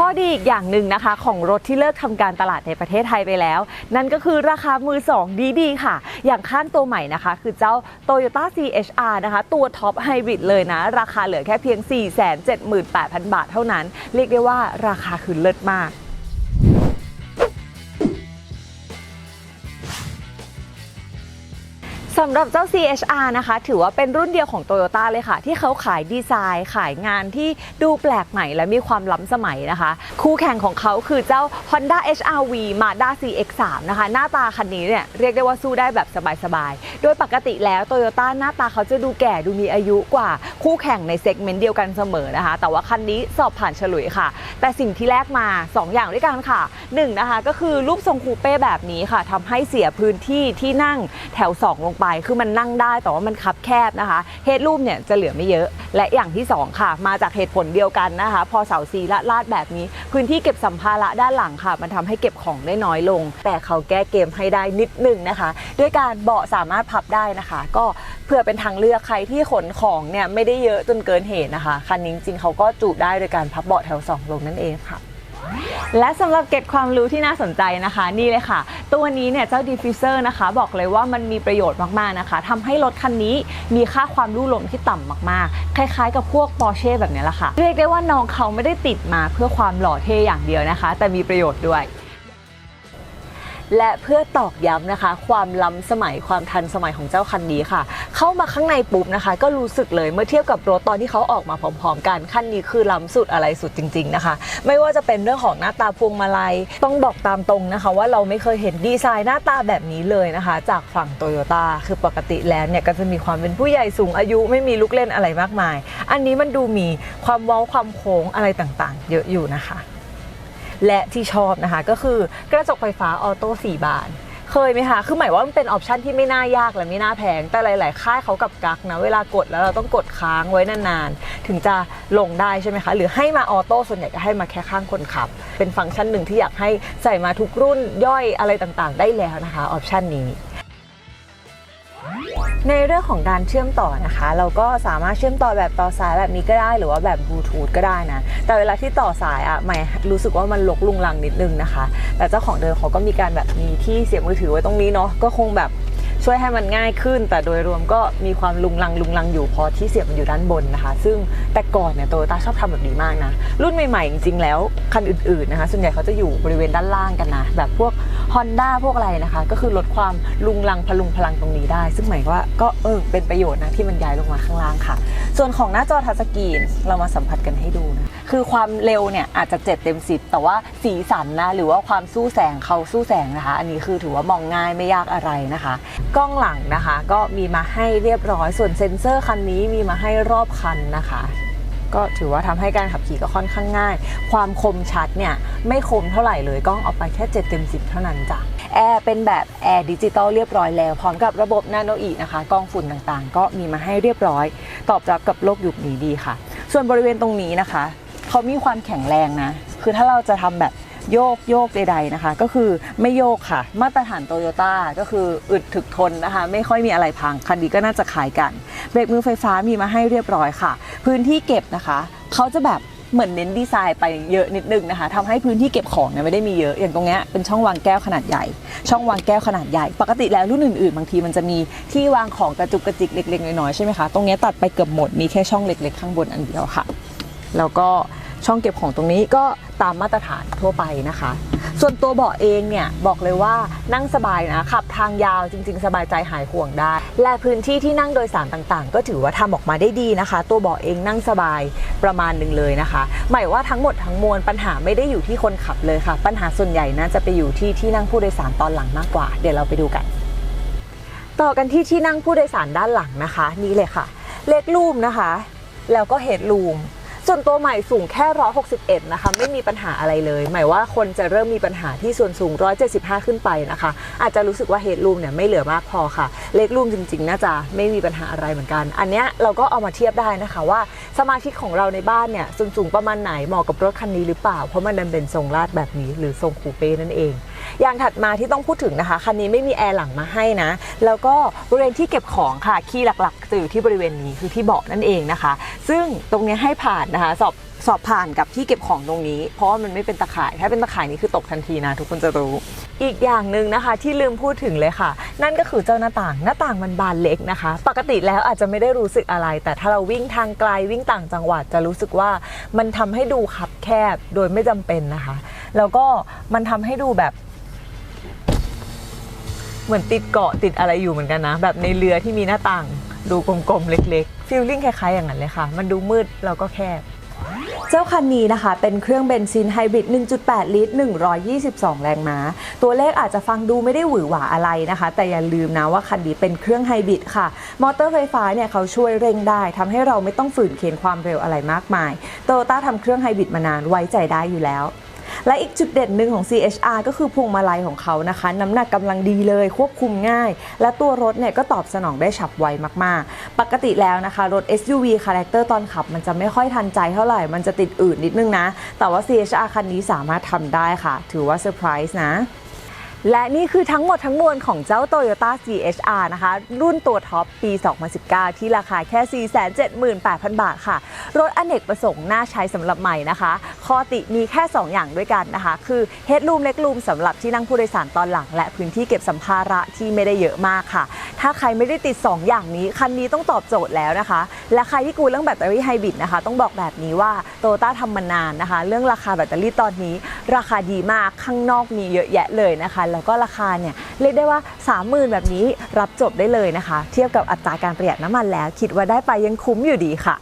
ข้อดีอีกอย่างหนึ่งนะคะ ของรถที่เลิกทำการตลาดในประเทศไทยไปแล้ว นั่นก็คือราคามือสองดีๆค่ะ อย่างข้างตัวใหม่นะคะ คือเจ้า Toyota CHR นะคะ ตัวท็อปไฮบริดเลยนะ ราคาเหลือแค่เพียง 478,000 บาทเท่านั้น เรียกได้ว่าราคาคือเลิศมาก สำหรับเจ้า CHR นะคะ ถือว่าเป็นรุ่นเดียวของ Toyota เลยค่ะ ที่เขาขายดีไซน์ ขายงานที่ดูแปลกใหม่และมีความล้ำสมัยนะคะ คู่แข่งของเขาคือเจ้า Honda HRV Mazda CX-3 นะคะ หน้าตาคันนี้เนี่ยเรียกได้ว่าสู้ได้แบบสบายๆ โดยปกติแล้ว Toyota หน้าตาเขาจะดูแก่ดูมีอายุกว่าคู่แข่งในเซกเมนต์เดียวกันเสมอนะคะ แต่ว่าคันนี้สอบผ่านฉลุยค่ะ แต่สิ่งที่แลกมา 2 อย่างด้วยกันค่ะหนึ่งนะคะก็คือรูปทรงคูเป้แบบนี้ค่ะทำให้เสียพื้นที่ที่นั่งแถว 2 ลงไปคือมันนั่งได้แต่ว่ามันคับแคบนะคะเฮดรูมเนี่ยจะเหลือไม่เยอะ และอย่างที่ 2 ค่ะ มาจากเหตุผลเดียวกันนะคะ พอเสาซีละลาดแบบนี้ พื้นที่เก็บสัมภาระด้านหลังค่ะ มันทำให้เก็บของได้น้อยลง แต่เขาแก้เกมให้ได้นิดนึงนะคะ ด้วยการเบาะสามารถพับได้นะคะ ก็เพื่อเป็นทางเลือกใครที่ขนของเนี่ยไม่ได้เยอะจนเกินเหตุนะคะคันนี้จริงๆเขาก็จุได้โดยการพับเบาะแถวสองลงนั่นเองค่ะและสำหรับเกร็ดความรู้ที่น่าสนใจนะคะ นี่เลยค่ะ ตัวนี้เนี่ยเจ้า diffuser นะคะ บอกเลยว่ามันมีประโยชน์มากๆนะคะทำให้รถคันนี้มีค่าความรุ่ลมที่ต่ำมากๆ คล้ายๆ กับพวก Porsche แบบนี้แหละค่ะ เรียกได้ว่าน้องเขาไม่ได้ติดมาเพื่อความหล่อเท่อย่างเดียวนะคะ แต่มีประโยชน์ด้วย และเพื่อตอกย้ำนะคะ ความล้ำสมัยความทันสมัยของเจ้าคันนี้ค่ะ เข้ามาข้างในปุ๊บนะคะ ก็รู้สึกเลยเมื่อเทียบกับรถตอนที่เขาออกมาพร้อมๆ กันคันนี้คือล้ำสุดอะไรสุดจริง ๆนะคะ ไม่ว่าจะเป็นเรื่องของหน้าตาพวงมาลัยต้องบอกตามตรงนะคะ ว่าเราไม่เคยเห็นดีไซน์หน้าตาแบบนี้เลยนะคะ จากฝั่งโตโยต้าคือปกติแล้วเนี่ยก็จะมีความเป็นผู้ใหญ่สูงอายุไม่มีลูกเล่นอะไรมากมาย อันนี้มันดูมีความเว้าความโค้งอะไรต่างๆ เยอะอยู่นะคะ และที่ชอบนะคะก็คือกระจกไฟฟ้าออโต้4บานเคยไหมคะ คือหมายว่ามันเป็นออปชันที่ไม่น่ายากและไม่น่าแพง แต่หลาย ๆ ค่ายเขากับกักนะ เวลากดแล้วเราต้องกดค้างไว้นาน ๆ ถึงจะลงได้ใช่ไหมคะ หรือให้มาออโต้ส่วนใหญ่ก็ให้มาแค่ข้างคนขับ เป็นฟังก์ชันหนึ่งที่อยากให้ใส่มาทุกรุ่นย่อยอะไรต่าง ๆ ได้แล้วนะคะออปชันนี้ ในเรื่องของการเชื่อมต่อนะคะ เราก็สามารถเชื่อมต่อแบบต่อสายแบบนี้ก็ได้ หรือว่าแบบบลูทูธก็ได้นะ แต่เวลาที่ต่อสายอะใหม่รู้สึกว่ามันลกลุงลังนิดนึงนะคะ แต่เจ้าของเดิมเขาก็มีการแบบมีที่เสียบมือถือไว้ตรงนี้เนาะก็คงแบบ ช่วยให้มันง่ายขึ้น แต่โดยรวมก็มีความลุงลังลุงลังอยู่พอที่เสียบมันอยู่ด้านบนนะคะ ซึ่งแต่ก่อนเนี่ยโตโยต้าชอบทำแบบนี้มากนะ รุ่นใหม่ๆ จริงๆ แล้วคันอื่นๆนะคะ ส่วนใหญ่เขาจะอยู่บริเวณด้านล่างกันนะ แบบพวก Honda พวกอะไรนะคะ ก็คือลดความลุงลังพลุงพลังตรงนี้ได้ ซึ่งหมายว่าก็เออเป็นประโยชน์นะที่มันย้ายลงมาข้างล่างค่ะ ส่วนของหน้าจอทัชสกรีนเรามาสัมผัสกันให้ดูนะคือความเร็วเนี่ยอาจจะ7เต็ม10 แต่ว่าสีสันนะหรือว่าความสู้แสงเขาสู้แสงนะคะ อันนี้คือถือว่ามองง่ายไม่ยากอะไรนะคะกล้องหลังนะคะ ก็มีมาให้เรียบร้อย ส่วนเซ็นเซอร์คันนี้มีมาให้รอบคันนะคะ ก็ถือว่าทำให้การขับขี่ก็ค่อนข้างง่าย ความคมชัดเนี่ยไม่คมเท่าไหร่เลยกล้องเอาไปแค่7เต็ม10 เท่านั้นจ้ะแอร์เป็นแบบแอร์ดิจิตอลเรียบร้อยแล้ว พร้อมกับระบบนาโนอีนะคะกล้องฝุ่นต่างๆ ก็มีมาให้เรียบร้อย ตอบรับกับโลกยุคนี้ดีค่ะ ส่วนบริเวณตรงนี้นะคะ เขามีความแข็งแรงนะ คือถ้าเราจะทำแบบ โยกโยกใดๆนะคะ ก็คือไม่โยกค่ะ มาตรฐานโตโยต้าก็คืออึดถึกทนนะคะ ไม่ค่อยมีอะไรพัง คันนี้ก็น่าจะขายกัน เบรกมือไฟฟ้ามีมาให้เรียบร้อยค่ะ พื้นที่เก็บนะคะเขาจะแบบเหมือนเน้นดีไซน์ไปเยอะนิดนึงนะคะทำให้พื้นที่เก็บของเนี่ยไม่ได้มีเยอะ อย่างตรงเนี้ยเป็นช่องวางแก้วขนาดใหญ่ ช่องวางแก้วขนาดใหญ่ ปกติแล้วรุ่นอื่นๆ บางทีมันจะมีที่วางของกระจุกกระจิกเล็กๆน้อยๆใช่ไหมคะ ตรงเนี้ยตัดไปเกือบหมด มีแค่ช่องเล็กๆ ข้างบนอันเดียวค่ะ แล้วก็ ช่องเก็บของตรงนี้ก็ตามมาตรฐานทั่วไปนะคะ ส่วนตัวเบาะเองเนี่ยบอกเลยว่านั่งสบายนะขับทางยาวจริง ๆ สบายใจหายห่วงได้ และพื้นที่ที่นั่งโดยสารต่างๆ ก็ถือว่าทำออกมาได้ดีนะคะ ตัวเบาะเองนั่งสบายประมาณหนึ่งเลยนะคะหมายว่าทั้งหมดทั้งมวลปัญหาไม่ได้อยู่ที่คนขับเลยค่ะ ปัญหาส่วนใหญ่น่าจะไปอยู่ที่ที่นั่งผู้โดยสารตอนหลังมากกว่า เดี๋ยวเราไปดูกัน ต่อกันที่ที่นั่งผู้โดยสารด้านหลังนะคะ นี่เลยค่ะ เล็กรูมนะคะ แล้วก็เฮดรูม ส่วนตัวใหม่สูงแค่ 161 นะคะ ไม่มีปัญหาอะไรเลย หมายว่าคนจะเริ่มมีปัญหาที่ส่วนสูง 175 ขึ้นไปนะคะ อาจจะรู้สึกว่าเฮดรูมเนี่ยไม่เหลือมากพอค่ะ เล็กรูมจริงๆ น่าจะไม่มีปัญหาอะไรเหมือนกัน อันเนี้ยเราก็เอามาเทียบได้นะคะว่าสมาชิกของเราในบ้านเนี่ยส่วนสูงประมาณไหนเหมาะกับรถคันนี้หรือเปล่า เพราะมันดันเป็นทรงลาดแบบนี้หรือทรงคูเป้นั่นเอง อย่างถัดมาที่ต้องพูดถึงนะคะ คันนี้ไม่มีแอร์หลังมาให้นะ แล้วก็บริเวณที่เก็บของค่ะคีย์หลักๆจะอยู่ที่บริเวณนี้คือที่เบาะนั่นเองนะคะ ซึ่งตรงนี้ให้ผ่านนะคะสอบสอบผ่านกับที่เก็บของตรงนี้ เพราะว่ามันไม่เป็นตะข่าย ถ้าเป็นตะข่ายนี่คือตกทันทีนะ ทุกคนจะรู้ อีกอย่างหนึ่งนะคะที่ลืมพูดถึงเลยค่ะ นั่นก็คือเจ้าหน้าต่าง หน้าต่างมันบานเล็กนะคะ ปกติแล้วอาจจะไม่ได้รู้สึกอะไร แต่ถ้าเราวิ่งทางไกลวิ่งต่างจังหวัดจะรู้สึกว่ามันทำให้ดูคับแคบโดยไม่จำเป็นนะคะ แล้วก็มันทำให้ดูแบบ เหมือนติดเกาะติดอะไรอยู่เหมือนกันนะ แบบในเรือที่มีหน้าต่าง ดูกลมๆ เล็กๆฟีลลิ่งคล้ายๆ อย่างนั้นเลยค่ะ มันดูมืดแล้วก็แคบ เจ้าคันนี้นะคะ เป็นเครื่องเบนซินไฮบริด 1.8 ลิตร 122 แรงม้า ตัวเลขอาจจะฟังดูไม่ได้หวือหวาอะไรนะคะ แต่อย่าลืมนะว่าคันนี้เป็นเครื่องไฮบริดค่ะ มอเตอร์ไฟฟ้าเนี่ยเขาช่วยเร่งได้ทำให้เราไม่ต้องฝืนเข็นความเร็วอะไรมากมายโตโยต้าทำเครื่องไฮบริดมานานไว้ใจได้อยู่แล้ว และอีกจุดเด่นหนึ่งของ CHR ก็คือพวงมาลัยของเขานะคะ น้ำหนักกำลังดีเลยควบคุมง่าย และตัวรถเนี่ยก็ตอบสนองได้ฉับไวมากๆ ปกติแล้วนะคะ รถ SUV คาแรคเตอร์ตอนขับ มันจะไม่ค่อยทันใจเท่าไหร่มันจะติดอืดนิดนึงนะ แต่ว่า CHR คันนี้สามารถทำได้ค่ะ ถือว่าเซอร์ไพรส์นะ และนี่คือทั้งหมดทั้งมวลของเจ้า Toyota CHR นะคะ รุ่นตัวท็อปปี 2019 ที่ราคาแค่ 478,000 บาทค่ะ รถอเนกประสงค์น่าใช้สำหรับใหม่นะคะ ข้อติมีแค่ 2 อย่างด้วยกันนะคะ คือ Headroom เล็กรูมสำหรับที่นั่งผู้โดยสารตอนหลัง และพื้นที่เก็บสัมภาระที่ไม่ได้เยอะมากค่ะ ถ้าใครไม่ได้ติด 2 อย่างนี้ คันนี้ต้องตอบโจทย์แล้วนะคะ และใครที่กลัวเรื่องแบตเตอรี่ไฮบริดนะคะ ต้องบอกแบบนี้ว่าโตโยต้าทำมานานนะคะ เรื่องราคาแบตเตอรี่ตอนนี้ ราคาดีมากข้างนอกมีเยอะแยะเลยนะคะแล้วก็ราคาเนี่ยเรียกได้ว่า 30,000 แบบนี้รับจบได้เลยนะคะ เทียบกับอัตราการประหยัดน้ำมันแล้ว คิดว่าได้ไปยังคุ้มอยู่ดีค่ะ